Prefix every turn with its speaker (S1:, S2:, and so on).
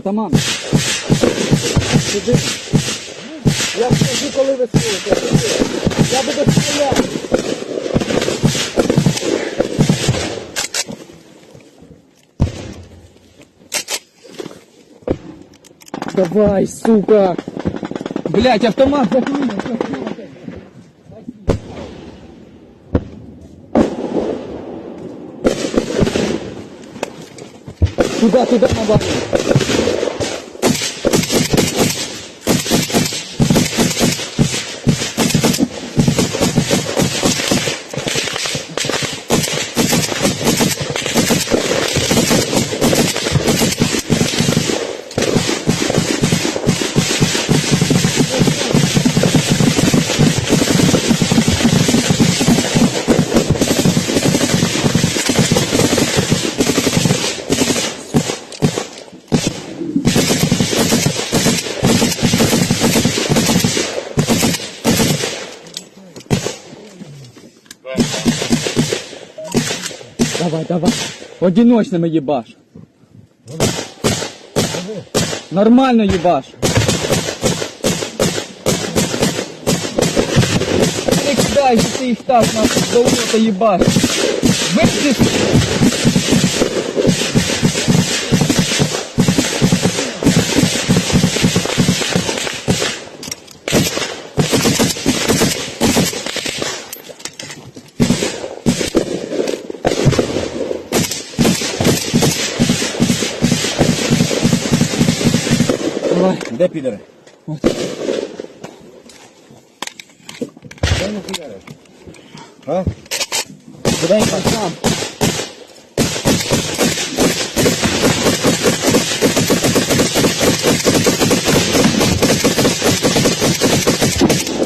S1: Атаман. Сиди. Я скажу, коли ви стрілите. Я буду стріляти. Давай, сука. Блять, автомат заклинил. Sudah, sudah, sudah. Давай, давай. Одиночними ебаш. Нормально ебаш. Не кидай, що ти їх так на долота ебаш. Вийди. Давай.
S2: Де підери?
S1: От.
S2: Де не підери? А?
S1: Дай сам.